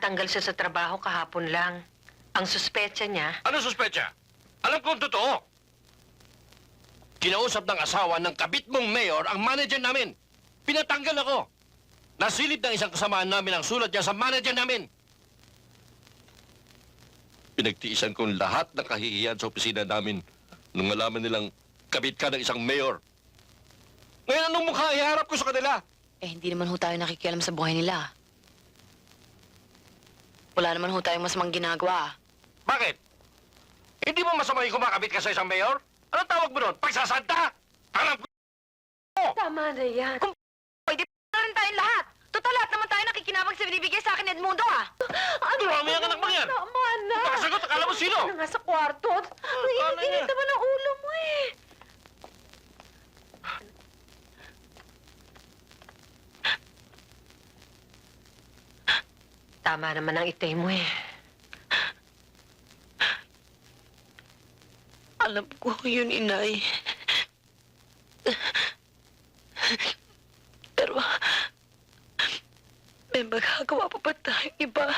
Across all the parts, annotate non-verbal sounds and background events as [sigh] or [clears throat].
Natanggal siya sa trabaho kahapon lang. Ang suspecha niya, Ano suspecha? Alam kong totoo. Kinausap ng asawa ng kabit mong mayor ang manager namin. Pinatanggal ako. Nasilip ng isang kasamaan namin ang sulat niya sa manager namin. Pinagtiisan kong lahat ng kahihiyan sa opisina namin nung malaman nilang kabit ka ng isang mayor. Ngayon anong mukha iharap ko sa kanila? Eh, hindi naman ho tayo nakikialam sa buhay nila. Wala naman ho tayong masamang ginagawa. Bakit? Hindi mo masama yung kumakabit ka sa isang mayor? Anong tawag mo doon? Pagsasanta? Alam ko! Tama na yan. Pwede na rin tayong lahat. Total, lahat naman tayo nakikinabang sa binibigay sa akin ni Edmundo, ah. Durami ang anak mo yan! Tama na. Pagkasagot, akala mo sino? Ano nga sa kwarto? Akala Naiinit niya. naman ang ulo mo eh. Tama naman ang itay mo eh. Alam ko yun, inay. Pero, may magagawa pa ba tayong iba?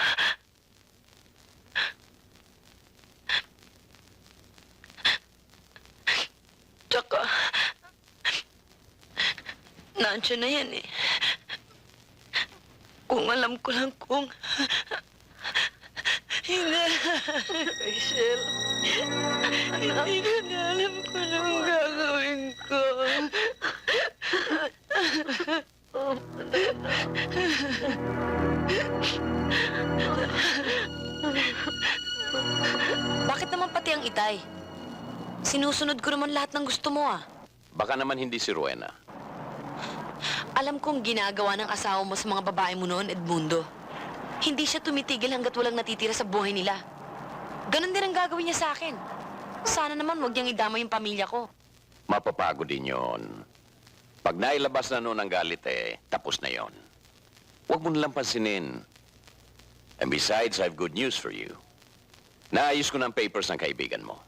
Tsaka, nandiyan na yan eh. Kung alam ko lang kung... Hindi. Rachel. Hindi ko na alam kung anong gagawin ko. Bakit naman pati ang itay? Sinusunod ko naman lahat ng gusto mo ah. Baka naman hindi si Rowena. Alam kong ginagawa ng asawa mo sa mga babae mo noon, Edmundo. Hindi siya tumitigil hanggat walang natitira sa buhay nila. Ganon din ang gagawin niya sa akin. Sana naman wag niyang idama yung pamilya ko. Mapapagod din yon. Pag nailabas na noon ang galit eh, tapos na yon. Huwag mo nalang pansinin. And besides, I have good news for you. Naayos ko ng papers ng kaibigan mo.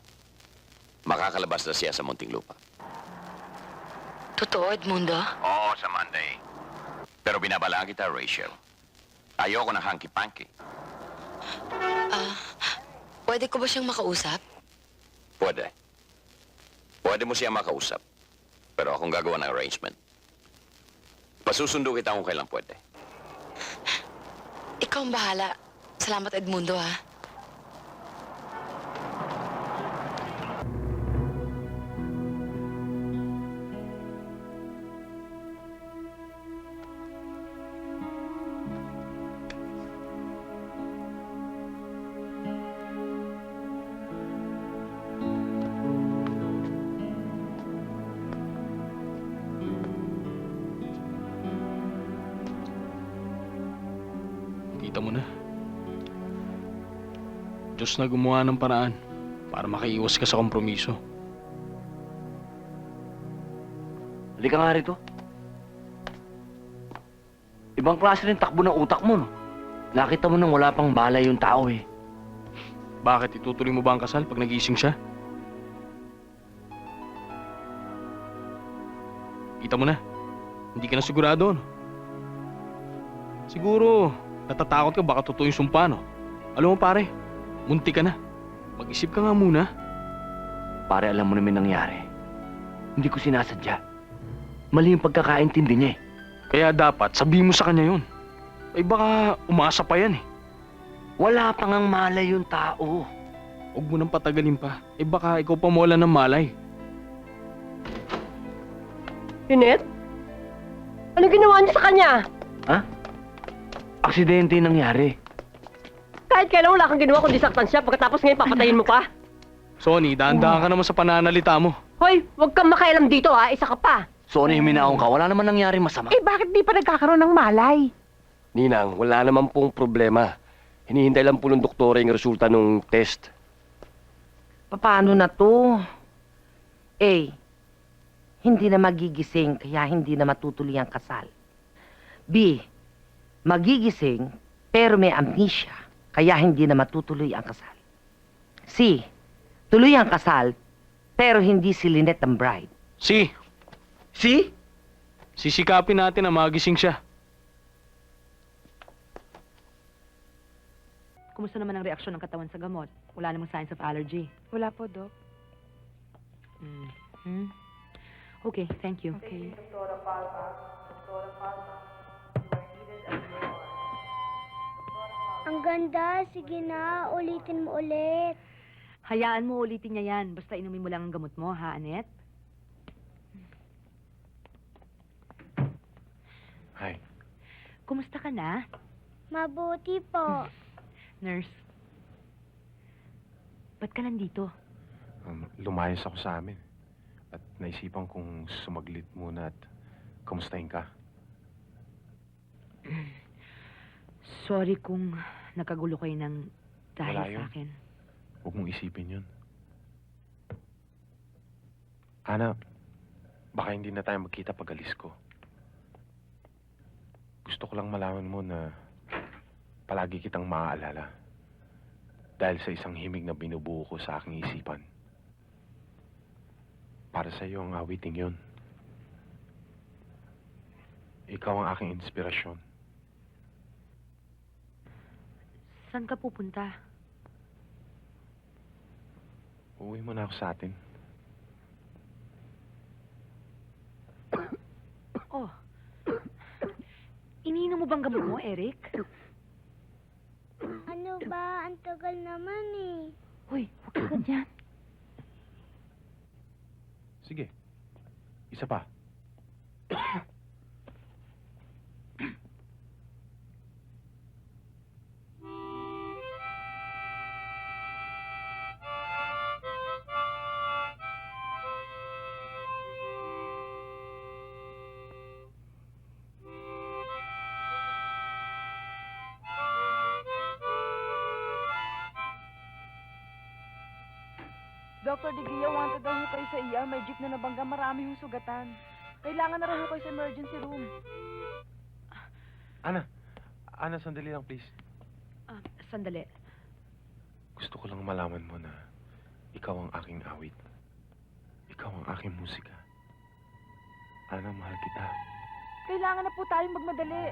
Makakalabas na siya sa munting lupa. Totoo, Edmundo? Oo, sa Monday. Pero binabalaan kita, Rachel. Ayoko ng hanky-panky. Ah, pwede ko ba siyang makausap? Pwede. Pwede mo siya makausap. Pero akong gagawa ng arrangement. Pasusundo kita kung kailan pwede. Ikaw ang bahala. Salamat, Edmundo, ha? Diyos na gumawa ng paraan para makaiwas ka sa kompromiso. Halika nga rito. Ibang klase rin takbo ng utak mo, no? Nakita mo nang wala pang balay yung tao, eh. Bakit itutuloy mo ba ang kasal pag nagising siya? Kita mo na. Hindi ka na sigurado, no? Siguro, natatakot ka baka totoo yung sumpa, no? Alam mo pare, munti ka na. Mag-isip ka nga muna. Pare, alam mo naman nangyari. Hindi ko sinasadya. Mali yung pagkakaintindi niya, eh. Kaya dapat sabihin mo sa kanya yun. Ay baka umasa pa yan eh. Wala pang ang malay yung tao. Huwag mo nang patagalin pa. Eh baka ikaw pa mawala ng malay. Linet? Ano ginawa niyo sa kanya? Aksidente yung nangyari. Kahit kailan wala kang ginawa kundi saktan siya pagkatapos ngayon papatayin mo pa. Sonny, dahan-dahan ka naman sa pananalita mo. Hoy, huwag kang makialam dito ha, isa ka pa. Sorry, huminaon ka. Wala naman nangyari masama. Eh bakit di pa nagkakaroon ng malay? Ninang, wala naman pong problema. Hinihintay lang po ng doktora yung resulta ng test. Paano na to? A. Hindi na magigising kaya hindi na matutuloy ang kasal. B. Magigising pero may amnesia kaya hindi na matutuloy ang kasal. C. Tuloy ang kasal pero hindi si Lynette ang bride. Si, Si? sisikapin natin na magising siya. Kumusta naman ang reaksyon ng katawan sa gamot? Wala namang signs of allergy. Wala po, Dok. Mm. Hmm? Okay, thank you. Okay. Ang ganda. Sige na, ulitin mo ulit. Hayaan mo ulitin niya yan. Basta inumin mo lang ang gamot mo, ha, Annette? Hi. Kumusta ka na, Mabuti po. [laughs] nurse? Ba't ka nandito? Um, lumayas ako sa amin. At naisipan kong sumaglit muna at kamustahin ka. [clears throat] Sorry kung nakagulo kayo ng dahil Wala sa akin. Huwag mong isipin yun. Ana, baka hindi na tayo magkita pag alis ko. Gusto ko lang malaman mo na palagi kitang maaalala. Dahil sa isang himig na binubuo ko sa aking isipan. Para sa iyo ang awiting yun. Ikaw ang aking inspirasyon. Saan ka pupunta? Uuwi mo na ako sa atin. [coughs] Oh. Iniinom mo bang gamot mo, Eric? Ano ba? Ang tagal naman eh. Hoy, huwag ka ganyan. Sige. Isa pa. Dr. Diglia, wanted daw ho kayo sa ER. May jeep na nabangga. Marami hong sugatan. Kailangan na rin ho kayo sa emergency room. Ana. Ana, sandali lang, please. Ah, sandali. Gusto ko lang malaman mo na ikaw ang aking awit. Ikaw ang aking musika. Ana, mahal kita. Kailangan na po tayong magmadali.